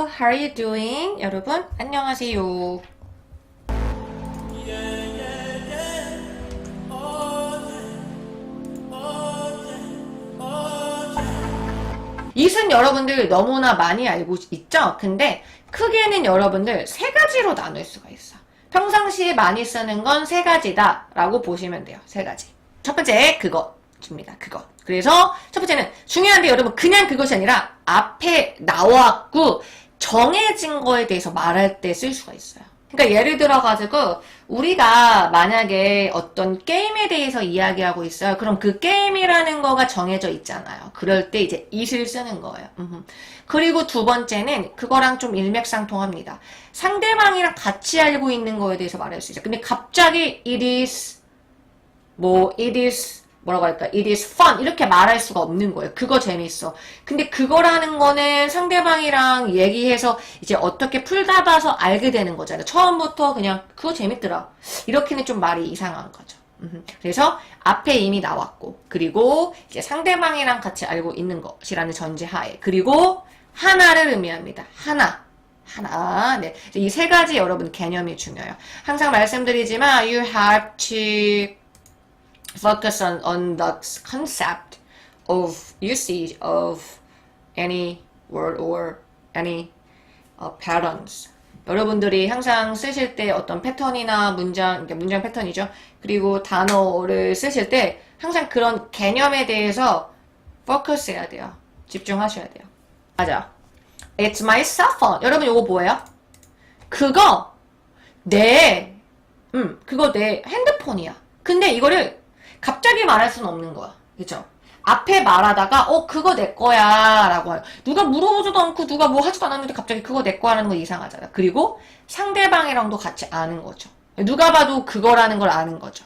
How are you doing? 여러분, 안녕하세요. 이순 여러분들 너무나 많이 알고 있죠? 근데 크게는 여러분들 세 가지로 나눌 수가 있어. 평상시에 많이 쓰는 건 세 가지다 라고 보시면 돼요. 세 가지. 첫 번째, 그것입니다. 그것. 그래서 첫 번째는 중요한데 여러분 그냥 그것이 아니라 앞에 나왔고 정해진 거에 대해서 말할 때 쓸 수가 있어요. 그러니까 예를 들어가지고 우리가 만약에 어떤 게임에 대해서 이야기하고 있어요. 그럼 그 게임이라는 거가 정해져 있잖아요. 그럴 때 이제 it을 쓰는 거예요. 그리고 두 번째는 그거랑 좀 일맥상통합니다. 상대방이랑 같이 알고 있는 거에 대해서 말할 수 있어요. 근데 갑자기 it is 뭐 it is 뭐라고 할까? it is fun 이렇게 말할 수가 없는 거예요. 그거 재밌어. 근데 그거라는 거는 상대방이랑 얘기해서 이제 어떻게 풀다 봐서 알게 되는 거잖아요. 처음부터 그냥 그거 재밌더라. 이렇게는 좀 말이 이상한 거죠. 그래서 앞에 이미 나왔고 그리고 이제 상대방이랑 같이 알고 있는 것이라는 전제하에 그리고 하나를 의미합니다. 하나. 하나. 네. 이 세 가지 여러분 개념이 중요해요. 항상 말씀드리지만 you have to focus on, on the concept of usage of any word or any uh, patterns. 여러분들이 항상 쓰실 때 어떤 패턴이나 문장, 문장 패턴이죠. 그리고 단어를 쓰실 때 항상 그런 개념에 대해서 포커스 해야 돼요. 집중하셔야 돼요. 맞아. It's my cell phone. 여러분 이거 뭐예요? 그거 내, 음, 그거 내 핸드폰이야. 근데 이거를 갑자기 말할 수는 없는 거야. 그죠? 앞에 말하다가, 어, 그거 내 거야. 라고 해요. 누가 물어보지도 않고 누가 뭐 하지도 않았는데 갑자기 그거 내 거라는 거 이상하잖아. 그리고 상대방이랑도 같이 아는 거죠. 누가 봐도 그거라는 걸 아는 거죠.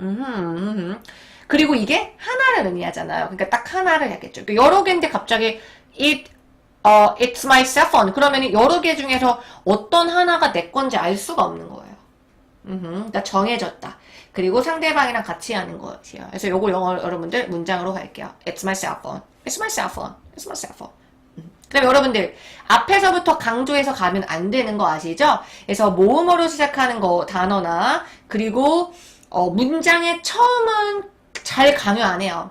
음흠, 음흠. 그리고 이게 하나를 의미하잖아요. 그러니까 딱 하나를 해야겠죠. 그러니까 여러 개인데 갑자기 it, 어, it's my cell phone. 그러면 여러 개 중에서 어떤 하나가 내 건지 알 수가 없는 거예요. 음흠, 그러니까 정해졌다. 그리고 상대방이랑 같이 하는 것이에요. 그래서 요거 영어 여러분들 문장으로 갈게요. It's my cell phone. It's my cell phone. It's my cell phone. 음. 그다음에 여러분들 앞에서부터 강조해서 가면 안 되는 거 아시죠? 그래서 모음으로 시작하는 거 단어나 그리고 어, 문장의 처음은 잘 강요 안 해요.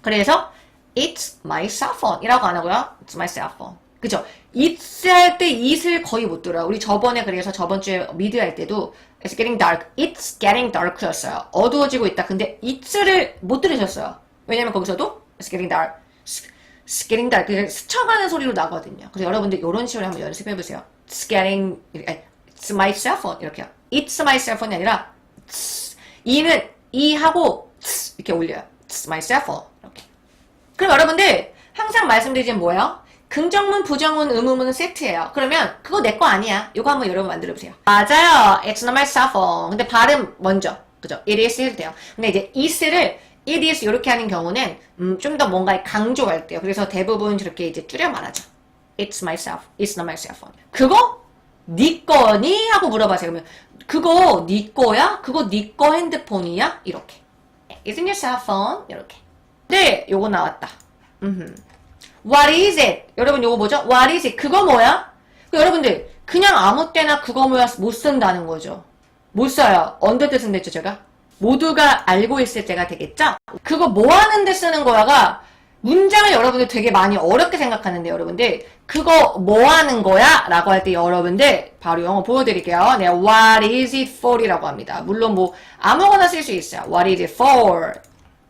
그래서 It's my cell phone 이라고 안 하고요. It's my cell phone. 그죠? It's 할때 it을 거의 못 들어요. 우리 저번에 그래서 저번 주에 미드 할 때도 It's getting dark. It's getting dark였어요. 어두워지고 있다. 근데 it를 못 들으셨어요. 왜냐면 거기서도 It's getting dark. It's getting dark. 그냥 스쳐가는 소리로 나거든요. 그래서 여러분들 이런 식으로 한번 연습해 보세요. It's getting, It's my cell phone. 이렇게요. It's my cell phone이 아니라 이는 이 하고 이렇게 올려요. It's my cell phone. 이렇게. 그럼 여러분들 항상 말씀드리진 뭐예요? 긍정문, 부정문, 의문문은 세트예요. 그러면 그거 내 거 아니야. 이거 한번 여러분 만들어보세요. 맞아요. It's not my cell phone. 근데 발음 먼저. 그죠? It is 해도 돼요. 근데 이제 is를 it is 이렇게 하는 경우는 음, 좀 더 뭔가 강조할 때요. 그래서 대부분 저렇게 이제 줄여 말하죠. It's myself. It's not my cell phone. 그거 네 거니? 하고 물어봐세요. 그러면 그거 네 거야? 그거 네 거 핸드폰이야? 이렇게. Isn't your cell phone? 이렇게. 네, 요거 나왔다. 음흠. What is it? 여러분 요거 뭐죠? What is it? 그거 뭐야? 그 여러분들 그냥 아무 때나 그거 뭐야 못 쓴다는 거죠. 못 써요. 언제 때 쓴댔죠 제가? 모두가 알고 있을 때가 되겠죠? 그거 뭐 하는데 쓰는 거야가 문장을 여러분들 되게 많이 어렵게 생각하는데 여러분들 그거 뭐 하는 거야? 라고 할 때 여러분들 바로 영어 보여드릴게요. 네, what is it for? 이라고 합니다. 물론 뭐 아무거나 쓸 수 있어요. what is it for?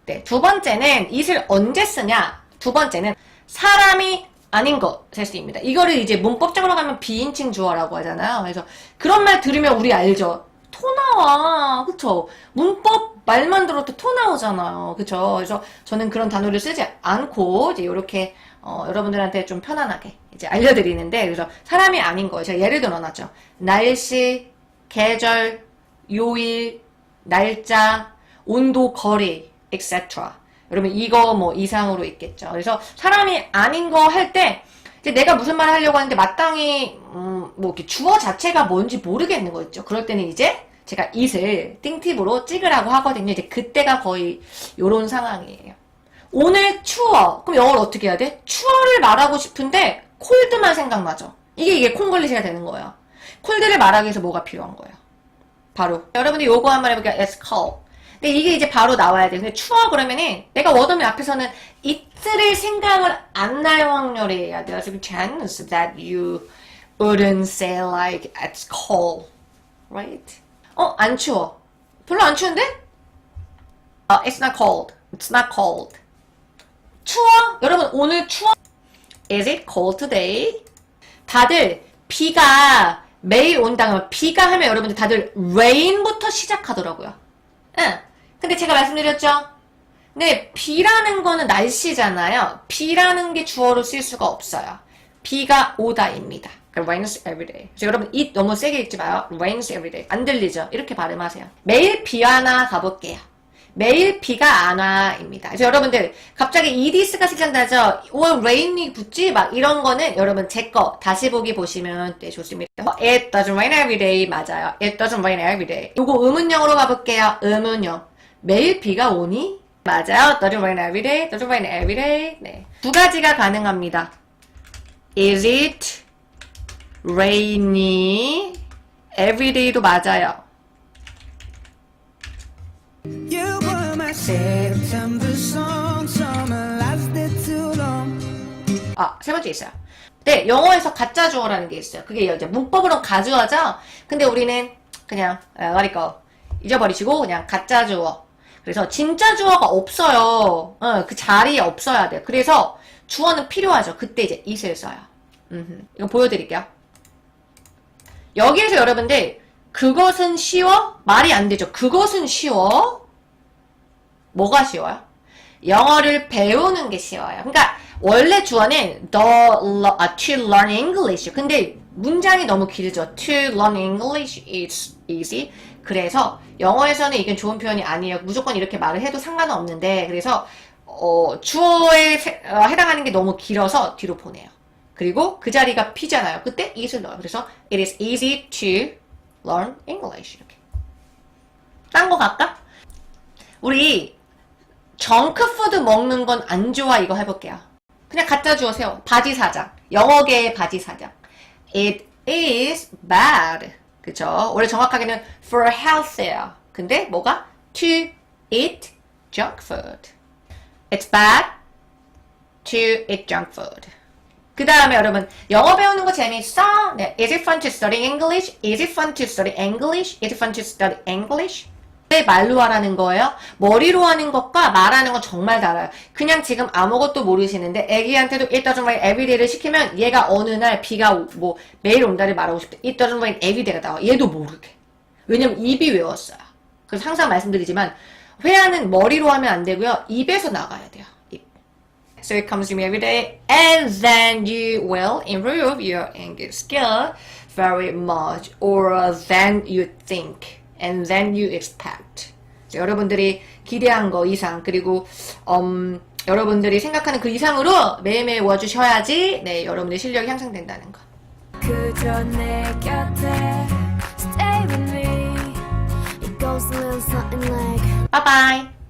네, 두 번째는 it을 언제 쓰냐? 두 번째는 사람이 아닌 것을 쓰입니다. 이거를 이제 문법적으로 가면 비인칭 주어라고 하잖아요. 그래서 그런 말 들으면 우리 알죠? 토 나와. 그쵸? 문법 말만 들어도 토 나오잖아요. 그쵸? 그래서 저는 그런 단어를 쓰지 않고 이제 이렇게 어, 여러분들한테 좀 편안하게 이제 알려드리는데 그래서 사람이 아닌 거예요. 제가 예를 들어 놨죠. 날씨, 계절, 요일, 날짜, 온도, 거리, etc. 여러분 이거 뭐 이상으로 있겠죠. 그래서 사람이 아닌 거 할 때 내가 무슨 말 하려고 하는데 마땅히 음, 뭐 이렇게 주어 자체가 뭔지 모르겠는 거 있죠. 그럴 때는 이제 제가 it을 띵팁으로 찍으라고 하거든요. 이제 그때가 거의 요런 상황이에요. 오늘 추워. 그럼 영어를 어떻게 해야 돼? 추워를 말하고 싶은데 콜드만 생각나죠? 이게 이게 콩글리시가 되는 거예요. 콜드를 말하기 위해서 뭐가 필요한 거예요? 바로. 여러분들 요거 한번 해볼게요. It's cold. 근데 이게 이제 바로 나와야 돼. 근데 추워 그러면은 내가 워더맨 앞에서는 이틀을 생각을 안 날 확률이 해야 돼요. 지금 chance that you wouldn't say like it's cold. Right? 어, 안 추워. 별로 안 추운데? 어, it's not cold. It's not cold. 추워? 여러분 오늘 추워? Is it cold today? 다들 비가 매일 온다면 비가 하면 여러분들 다들 rain부터 시작하더라고요. 응. 근데 제가 말씀드렸죠? 네, 비라는 거는 날씨잖아요. 비라는 게 주어로 쓸 수가 없어요. 비가 오다입니다. rains every day. 그래서 여러분 it 너무 세게 읽지 마요. rains every day. 안 들리죠? 이렇게 발음하세요. 매일 비 하나 가볼게요. 매일 비가 안 와입니다. 그래서 여러분들 갑자기 이디스가 생각나죠? 오 rain이 붙지? 막 이런 거는 여러분 제 거 다시 보기 보시면 네, 좋습니다. 어, It doesn't rain every day 맞아요. It doesn't rain every day. 요거 의문형으로 가볼게요. 의문형. 매일 비가 오니? 맞아요. Doesn't rain every day. Doesn't rain every day. 네. 두 가지가 가능합니다. Is it rainy every day도 맞아요. You were my September song, summer lasted too long. 아, 세 번째 있어요. 네, 영어에서 가짜 주어라는 게 있어요. 그게 이제 문법으로 가주어죠? 근데 우리는 그냥, 어, 말이거 잊어버리시고, 그냥 가짜 주어. 그래서 진짜 주어가 없어요. 어, 그 자리에 없어야 돼요. 그래서 주어는 필요하죠. 그때 이제 it을 써요. 음흠. 이거 보여드릴게요. 여기에서 여러분들, 그것은 쉬워? 말이 안 되죠. 그것은 쉬워? 뭐가 쉬워요? 영어를 배우는 게 쉬워요. 그러니까 원래 주어는 the 아, to learn English. 근데 문장이 너무 길죠. To learn English is easy. 그래서 영어에서는 이게 좋은 표현이 아니에요. 무조건 이렇게 말을 해도 상관은 없는데 그래서 어, 주어에 세- 어, 해당하는 게 너무 길어서 뒤로 보내요. 그리고 그 자리가 P잖아요. 그때 it을 넣어요. 그래서 it is easy to learn English 이렇게. 딴 거 갈까? 우리 정크푸드 먹는 건 안 좋아 이거 해볼게요. 그냥 갖다 주어 세요. 바지 사장. 영어계의 바지 사장. It is bad. 그쵸? 원래 정확하게는 for health예요. 근데 뭐가? To eat junk food. It's bad to eat junk food. 그 다음에 여러분 영어 배우는 거 재밌어? 네. Is it fun to study English? Is it fun to study English? Is it fun to study English? 왜 말로 하라는 거예요? 머리로 하는 것과 말하는 건 정말 달라요. 그냥 지금 아무것도 모르시는데 애기한테도 it doesn't rain every day를 시키면 얘가 어느 날 비가 오- 뭐 매일 온다를 말하고 싶대. it doesn't rain every day가 나와. 얘도 모르게. 왜냐면 입이 외웠어요. 그래서 항상 말씀드리지만 회화는 머리로 하면 안 되고요. 입에서 나가야 돼요. 입. So it comes to me every day, and then you will improve your English skill very much, or than you think, and then you expect. 그래서 여러분들이 기대한 거 이상 그리고 음, 여러분들이 생각하는 그 이상으로 매일매일 와주셔야지 네 여러분의 실력이 향상된다는 거. 그저 내 곁에 stay with me. It goes a little something like. 바이바이.